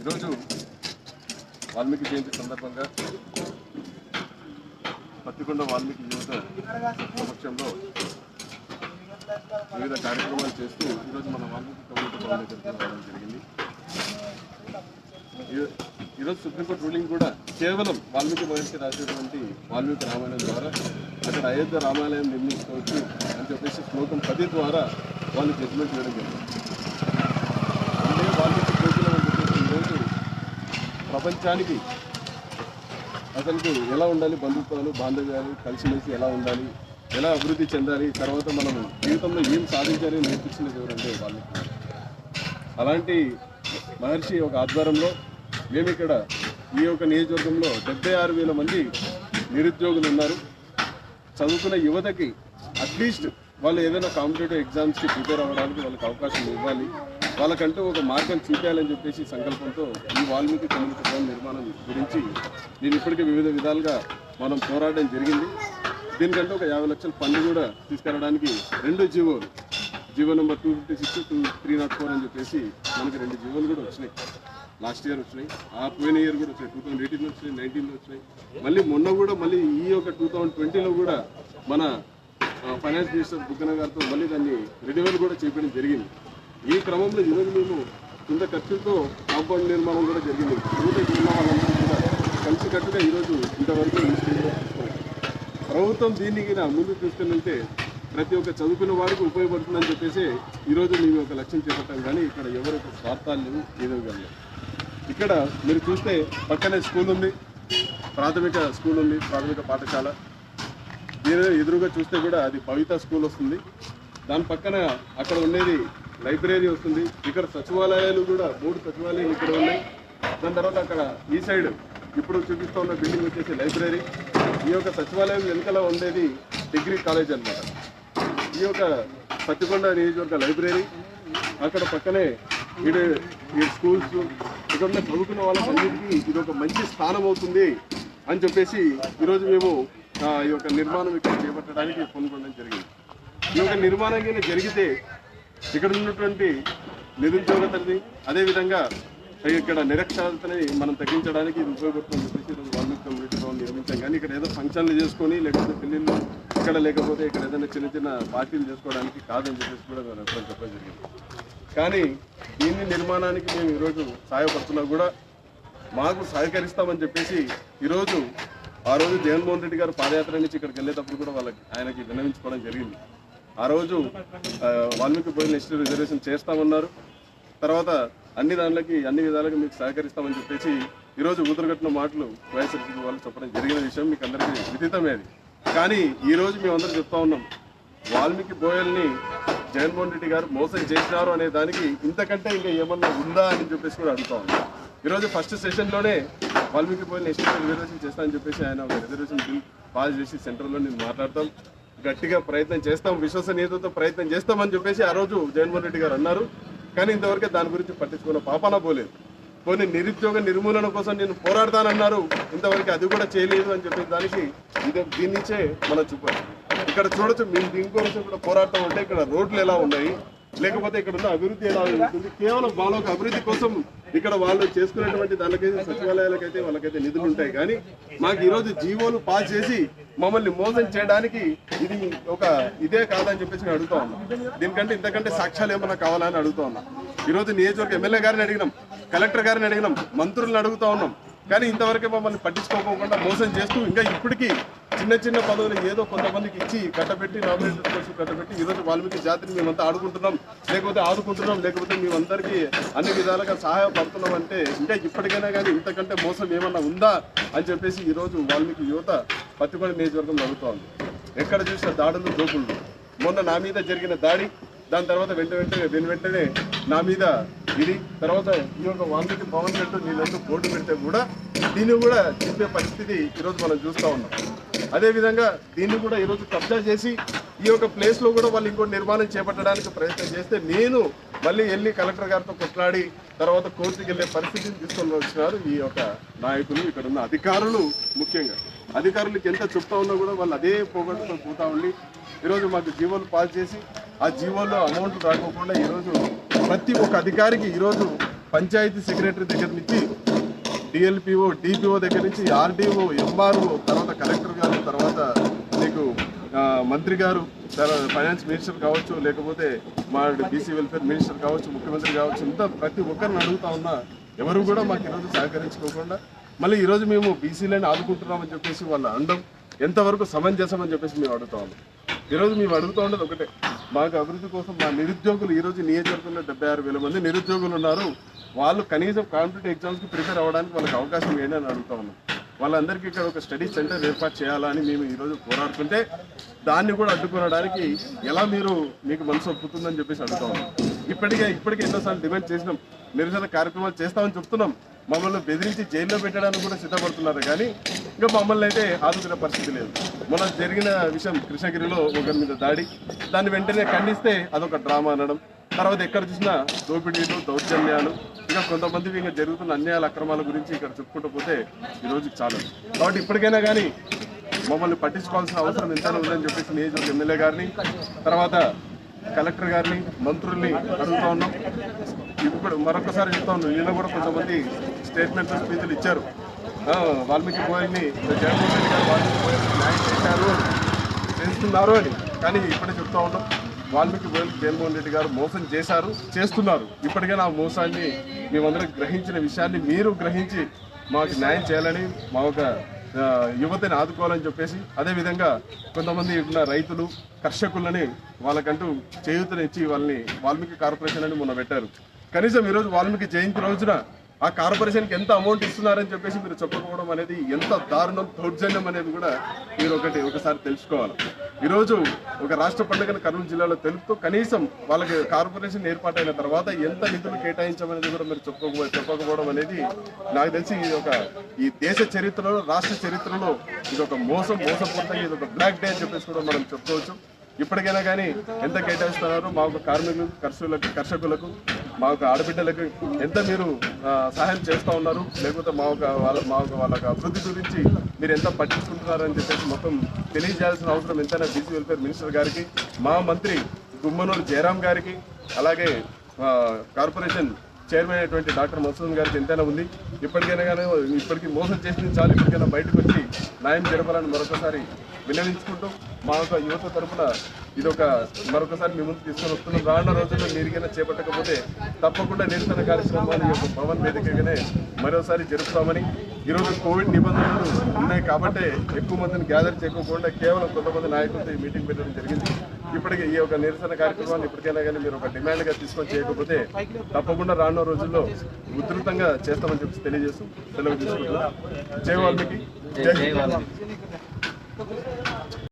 ఈరోజు వాల్మీకి జయంతి సందర్భంగా పత్తికొండ వాల్మీకి యువత సమక్షంలో వివిధ కార్యక్రమాలు చేస్తూ ఈరోజు మన వాల్మీకి కమ్యూనిటీ భవన్ దగ్గరికి రావడం జరిగింది. ఈ- ఈరోజు సుప్రీంకోర్టు రూలింగ్ కూడా కేవలం వాల్మీకి భవన్కి రాసేటువంటి వాల్మీకి రామాయణం ద్వారా అక్కడ అయోధ్య రామాలయం నిర్మించుకోవచ్చు అని చెప్పేసి శ్లోకం పది ద్వారా వాళ్ళు జడ్జిమెంట్ చేయడం జరిగింది. అంటే వాల్మీకి ప్రజలు అని చెప్పేసి ఈరోజు ప్రపంచానికి అసలుకు ఎలా ఉండాలి? బంధుత్వాలు బాంధవ్యాలు కలిసిమెలిసి ఎలా ఉండాలి? ఎలా అభివృద్ధి చెందాలి? తర్వాత మనం జీవితంలో ఏం సాధించాలి అని నేర్పించినది ఎవరంటే వాల్మీకి అలాంటి మహర్షి ఒక ఆధ్వర్యంలో మేము ఇక్కడ ఈ యొక్క నియోజకవర్గంలో డెబ్బై ఆరు వేల మంది నిరుద్యోగులు ఉన్నారు. చదువుకున్న యువతకి అట్లీస్ట్ వాళ్ళు ఏదైనా కాంపిటేటివ్ ఎగ్జామ్స్కి ప్రిపేర్ అవ్వడానికి వాళ్ళకి అవకాశం ఇవ్వాలి. వాళ్ళకంటూ ఒక మార్గం చూపించాలని చెప్పేసి సంకల్పంతో ఈ వాల్మీకి కమ్యూనిటీ నిర్మాణం గురించి నేను ఇప్పటికే వివిధ విధాలుగా మనం పోరాడడం జరిగింది. దీనికంటే ఒక యాభై లక్షల ఫండ్ కూడా తీసుకెళ్ళడానికి రెండు జీవోలు GO number two fifty six two three nought four అని చెప్పేసి మనకి రెండు జీవోలు కూడా వచ్చినాయి. లాస్ట్ ఇయర్ వచ్చినాయి. ఆ పోయిన ఇయర్ కూడా వచ్చినాయి. టూ థౌసండ్ ఎయిటీన్లో వచ్చినాయి నైన్టీన్లో వచ్చినాయి. మళ్ళీ మొన్న కూడా మళ్ళీ ఈ యొక్క టూ థౌసండ్ ట్వంటీలో కూడా మన ఫైనాన్స్ మినిస్టర్ బుగ్గన గారితో మళ్ళీ దాన్ని రెన్యువల్ కూడా చేయడం జరిగింది. ఈ క్రమంలో ఈరోజు మేము కింద ఖర్చులతో కాంపౌండ్ నిర్మాణం కూడా జరిగింది. నూట ఉన్న వాళ్ళందరూ కూడా కలిసికట్టుగా ఈరోజు ఇంతవరకు ఈ స్టేజ్లో ప్రభుత్వం దీనికి గిన ముందు తీసుకెళ్తే ప్రతి ఒక్క చదువుకున్న వారికి ఉపయోగపడుతుందని చెప్పేసి ఈరోజు మేము ఒక లక్ష్యం చేపట్టాం కానీ ఇక్కడ ఎవరు స్వార్థాలు లేవు ఏదో కానీ ఇక్కడ మీరు చూస్తే పక్కనే స్కూల్ ఉంది ప్రాథమిక స్కూల్ ఉంది ప్రాథమిక పాఠశాల. దీని ఎదురుగా చూస్తే కూడా అది పవిత స్కూల్ వస్తుంది. దాని పక్కన అక్కడ ఉండేది లైబ్రరీ వస్తుంది. ఇక్కడ సచివాలయాలు కూడా మూడు సచివాలయాలు ఇక్కడ ఉన్నాయి. దాని తర్వాత అక్కడ ఈ సైడ్ ఇప్పుడు చూపిస్తూ ఉన్న బిల్డింగ్ వచ్చేసి లైబ్రరీ ఈ యొక్క సచివాలయం వెనుకల ఉండేది డిగ్రీ కాలేజ్ అన్నమాట. ఈ యొక్క పత్తికొండ నియోజకవర్గ లైబ్రరీ అక్కడ పక్కనే ఇది ఈ స్కూల్స్ ఇక్కడ ఉన్న చదువుకున్న వాళ్ళందరికీ ఇది ఒక మంచి స్థానం అవుతుంది అని చెప్పేసి ఈరోజు మేము ఆ, ఈ యొక్క నిర్మాణం ఇక్కడ చేపట్టడానికి పొందుకోవడం జరిగింది. ఈ యొక్క నిర్మాణం కింద జరిగితే ఇక్కడ ఉన్నటువంటి నిరుద్యోగతని అదేవిధంగా ఇక్కడ నిరక్షరాతని మనం తగ్గించడానికి ఇది ఉపయోగపడుతుందని చెప్పేసి ఈరోజు వాల్మీకి కమ్యూనిటీ భవన్ నిర్మించాం. కానీ ఇక్కడ ఏదో ఫంక్షన్లు చేసుకొని లేకపోతే పెళ్ళిళ్ళు ఇక్కడ లేకపోతే ఇక్కడ ఏదైనా చిన్న చిన్న పార్టీలు చేసుకోవడానికి కాదని చెప్పేసి కూడా నేను చెప్పడం జరిగింది. కానీ దీన్ని నిర్మాణానికి మేము ఈరోజు సహాయపడుతున్నా కూడా మాకు సహకరిస్తామని చెప్పేసి ఈరోజు ఆ రోజు జగన్మోహన్ రెడ్డి గారు పాదయాత్ర నుంచి ఇక్కడికి వెళ్ళేటప్పుడు కూడా వాళ్ళకి ఆయనకి విన్నవించుకోవడం జరిగింది. ఆ రోజు వాల్మీకి పోయిన నెక్స్ట్ రిజర్వేషన్ చేస్తామన్నారు. తర్వాత అన్ని దానిలకి అన్ని విధాలుగా మీకు సహకరిస్తామని చెప్పేసి ఈరోజు ఊదరగట్టిన మాటలు వైఎస్ఆర్సీపీ వాళ్ళు చెప్పడం జరిగిన విషయం మీకు అందరికీ విదితమే అది. కానీ ఈరోజు మేమందరం చెప్తా ఉన్నాం వాల్మీకి బోయల్ని జగన్మోహన్ రెడ్డి గారు మోసం చేసినారు అనే దానికి ఇంతకంటే ఇంకా ఏమన్నా ఉందా అని చెప్పేసి కూడా అడుగుతా ఉన్నాం. ఈరోజు ఫస్ట్ సెషన్లోనే వాల్మీకి బోయల్ని ఎస్టీ రిజర్వేషన్ చేస్తానని చెప్పేసి ఆయన రిజర్వేషన్ బిల్ పాస్ చేసి సెంట్రల్లో నేను మాట్లాడతాం. గట్టిగా ప్రయత్నం చేస్తాం విశ్వసనీయతతో ప్రయత్నం చేస్తామని చెప్పేసి ఆ రోజు జగన్మోహన్ రెడ్డి గారు అన్నారు. కానీ ఇంతవరకు దాని గురించి పట్టించుకున్న పాపాన పోలేదు కొన్ని నిరుద్యోగ నిర్మూలన కోసం నేను పోరాడతానన్నారు. ఇంతవరకు అది కూడా చేయలేదు అని చెప్పే దానికి ఇది దీని మనం చూపాలి ఇక్కడ చూడొచ్చు మేము దీనికోసం కూడా పోరాటం ఉంటే ఇక్కడ రోడ్లు ఎలా ఉన్నాయి లేకపోతే ఇక్కడ ఉన్న అభివృద్ధి ఎలా ఉంటుంది కేవలం వాళ్ళ ఒక అభివృద్ధి కోసం ఇక్కడ వాళ్ళు చేసుకునేటువంటి దానికైతే సచివాలయాలకైతే వాళ్ళకైతే నిధులు ఉంటాయి. కానీ మాకు ఈరోజు జీవోలు పాస్ చేసి మమ్మల్ని మోసం చేయడానికి ఇది ఒక ఇదే కాదని చెప్పేసి నేను అడుగుతా ఉన్నాం. దీనికంటే ఇంతకంటే సాక్ష్యాలు ఏమన్నా కావాలని అడుగుతా ఉన్నా. ఈరోజు నియోజకవర్గ ఎమ్మెల్యే గారిని అడిగినాం కలెక్టర్ గారిని అడిగినాం మంత్రులను అడుగుతా ఉన్నాం. కానీ ఇంతవరకు మమ్మల్ని పట్టించుకోకుండా మోసం చేస్తూ ఇంకా ఇప్పటికీ చిన్న చిన్న పదవులు ఏదో కొంతమందికి ఇచ్చి కట్టబెట్టి నామినేషన్ కోసం కట్టబెట్టి ఈరోజు వాల్మీకి జాతిని మేమంతా ఆడుకుంటున్నాం. లేకపోతే ఆడుకుంటున్నాం లేకపోతే మేమందరికీ అన్ని విధాలుగా సహాయపడుతున్నాం అంటే ఇంకా ఇప్పటికైనా కానీ ఇంతకంటే మోసం ఏమన్నా ఉందా అని చెప్పేసి ఈరోజు వాల్మీకి యువత పత్తికొండ నియోజకవర్గం అడుగుతా ఎక్కడ చూసిన దాడులు దోపుళ్ళు మొన్న నా మీద జరిగిన దాడి దాని తర్వాత వెంట వెంటనే వెను వెంటనే నా మీద ఇది తర్వాత ఈ యొక్క వాల్మీకి భవన్ పెట్టు నీళ్ళంతా బోర్డు పెడితే కూడా దీన్ని కూడా చెప్పే పరిస్థితి ఈరోజు మనం చూస్తూ ఉన్నాం. అదేవిధంగా దీన్ని కూడా ఈరోజు కబ్జా చేసి ఈ యొక్క ప్లేస్లో కూడా వాళ్ళు ఇంకో నిర్మాణం చేపట్టడానికి ప్రయత్నం చేస్తే నేను మళ్ళీ వెళ్ళి కలెక్టర్ గారితో కొట్లాడి తర్వాత కోర్టుకి వెళ్ళే పరిస్థితిని తీసుకొని వచ్చినారు ఈ యొక్క నాయకులు. ఇక్కడ ఉన్న అధికారులు ముఖ్యంగా. అధికారులకు ఎంత చెప్తా ఉన్నా కూడా వాళ్ళు అదే పోగొట్టుతో పోతా ఉండి ఈరోజు మాకు జీవోలు పాస్ చేసి ఆ జీవోలో అమౌంట్ రాకోకుండా ఈరోజు ప్రతి ఒక్క అధికారికి ఈరోజు పంచాయతీ సెక్రటరీ దగ్గర నుంచి డిఎల్పిఓ డిపిఓ దగ్గర నుంచి ఆర్డీఓ ఎంఆర్ఓ తర్వాత కలెక్టర్ గారు తర్వాత మీకు మంత్రి గారు ఫైనాన్స్ మినిస్టర్ కావచ్చు లేకపోతే మా బీసీ వెల్ఫేర్ మినిస్టర్ కావచ్చు ముఖ్యమంత్రి కావచ్చు ఇంత ప్రతి ఒక్కరిని అడుగుతా ఉన్నా ఎవరు కూడా మాకు ఈరోజు సహకరించుకోకుండా మళ్ళీ ఈరోజు మేము బీసీలని ఆదుకుంటున్నామని చెప్పేసి వాళ్ళు అనడం ఎంతవరకు సమంజసం అని చెప్పేసి మేము అడుగుతా ఉన్నాం. ఈరోజు మేము అడుగుతూ ఉండదు ఒకటే. మాకు అభివృద్ధి కోసం మా నిరుద్యోగులు ఈరోజు నియోజకవర్గంలో డెబ్బై ఆరు వేల మంది నిరుద్యోగులు ఉన్నారు. వాళ్ళు కనీసం కాంపిటేటివ్ ఎగ్జామ్స్కి ప్రిపేర్ అవ్వడానికి వాళ్ళకి అవకాశం ఏంటి అని అడుగుతా ఉన్నాం. వాళ్ళందరికీ ఇక్కడ ఒక స్టడీ సెంటర్ ఏర్పాటు చేయాలని మేము ఈరోజు పోరాడుతుంటే దాన్ని కూడా అడ్డుకొనడానికి ఎలా మీరు మీకు మనసు ఒప్పుతుందని చెప్పేసి అడుగుతా ఉన్నాం. ఇప్పటికే ఇప్పటికే ఎన్నోసార్లు డిమాండ్ చేసినాం. నిరసన కార్యక్రమాలు చేస్తామని చెప్తున్నాం. మమ్మల్ని బెదిరించి జైల్లో పెట్టడానికి కూడా సిద్ధపడుతున్నారు కానీ ఇంకా మమ్మల్ని అయితే ఆదుకునే పరిస్థితి లేదు. మొన్న జరిగిన విషయం కృష్ణగిరిలో ఒకరి మీద దాడి దాన్ని వెంటనే ఖండిస్తే అదొక డ్రామా అనడం తర్వాత ఎక్కడ చూసినా దోపిడీలు దౌర్జన్యాలు ఇంకా కొంతమంది ఇంకా జరుగుతున్న అన్యాయాల అక్రమాల గురించి ఇక్కడ చెప్పుకుంటూ పోతే ఈ రోజుకి చాలు కాబట్టి ఇప్పటికైనా కానీ మమ్మల్ని పట్టించుకోవాల్సిన అవసరం ఎంతైనా ఉందని చెప్పేసి నియోజకవర్గ ఎమ్మెల్యే గారిని తర్వాత కలెక్టర్ గారిని మంత్రుల్ని అడుగుతా ఉన్నాం. ఇప్పుడు మరొకసారి చెప్తాను నిన్న కూడా కొంతమంది స్టేట్మెంట్ స్పీచ్లు ఇచ్చారు. వాల్మీకి పోయిని జగన్మోహన్ రెడ్డి గారు వాల్మీకి పోయిని న్యాయం చేశారు చేస్తున్నారు అని. కానీ ఇప్పుడే చెప్తా ఉన్నాం వాల్మీకి పోయి జగన్మోహన్ రెడ్డి గారు మోసం చేశారు చేస్తున్నారు. ఇప్పటికైనా నా మోసాన్ని మేమందరం గ్రహించిన విషయాన్ని మీరు గ్రహించి మాకు న్యాయం చేయాలని మా ఒక యువతని ఆదుకోవాలని చెప్పేసి అదేవిధంగా కొంతమంది ఉన్న రైతులు కర్షకులని వాళ్ళకంటూ చేయూతనిచ్చి వాళ్ళని వాల్మీకి కార్పొరేషన్ అని మొన్న పెట్టారు. కనీసం ఈరోజు వాల్మీకి జయంతి రోజున ఆ కార్పొరేషన్కి ఎంత అమౌంట్ ఇస్తున్నారని చెప్పేసి మీరు చెప్పకపోవడం అనేది ఎంత దారుణం దౌర్జన్యం అనేది కూడా మీరు ఒకటి ఒకసారి తెలుసుకోవాలి. ఈరోజు ఒక రాష్ట్ర పండుగను కర్నూలు జిల్లాలో తెలుపుతూ కనీసం వాళ్ళకి కార్పొరేషన్ ఏర్పాటైన తర్వాత ఎంత నిధులు కేటాయించమనేది కూడా మీరు చెప్పకపో చెప్పకపోవడం అనేది నాకు తెలిసి ఇది ఒక ఈ దేశ చరిత్రలో రాష్ట్ర చరిత్రలో ఇది ఒక మోసం మోసపూరితంగా ఇది ఒక బ్లాక్ డే అని చెప్పేసి కూడా మనం చెప్పుకోవచ్చు. ఇప్పటికైనా కానీ ఎంత కేటాయిస్తున్నారు? మా యొక్క కార్మికులు కర్షకులకు కర్షకులకు మా యొక్క ఆడబిడ్డలకు ఎంత మీరు సహాయం చేస్తూ ఉన్నారు? లేకపోతే మా యొక్క వాళ్ళ మా యొక్క వాళ్ళ అభివృద్ధి గురించి మీరు ఎంత పట్టించుకుంటున్నారని చెప్పేసి మొత్తం తెలియజేయాల్సిన అవసరం ఎంతైనా బీసీ వెల్ఫేర్ మినిస్టర్ గారికి మా మంత్రి గుమ్మనూరు జయరాం గారికి అలాగే కార్పొరేషన్ చైర్మన్ అయినటువంటి డాక్టర్ మసూద్ గారికి ఎంతైనా ఉంది. ఇప్పటికైనా కానీ ఇప్పటికీ మోసం చేసిన చాలు. ఇప్పటికైనా బయటకు వచ్చి న్యాయం జరపాలని మరొకసారి విన్నవించుకుంటూ మా యొక్క యువత తరఫున ఇది ఒక మరొకసారి మీ ముందు తీసుకొని వస్తున్నాం. రానున్న రోజుల్లో మీరికైనా చేపట్టకపోతే తప్పకుండా నిరసన కార్యక్రమాన్ని యొక్క భవన్ వేదికగానే మరోసారి జరుపుతామని ఈరోజు కోవిడ్ నిబంధనలు ఉన్నాయి కాబట్టి ఎక్కువ మందిని గ్యాదర్ చేయకుండా కేవలం కొంతమంది నాయకులతో ఈ మీటింగ్ పెట్టడం జరిగింది. ఇప్పటికీ ఈ యొక్క నిరసన కార్యక్రమాన్ని ఇప్పటికైనా కానీ మీరు ఒక డిమాండ్గా తీసుకొని చేయకపోతే తప్పకుండా రానున్న రోజుల్లో ఉధృతంగా చేస్తామని చెప్పి తెలియజేస్తూ సెలవు తీసుకుంటున్నాం. జై వాల్మీకి. జై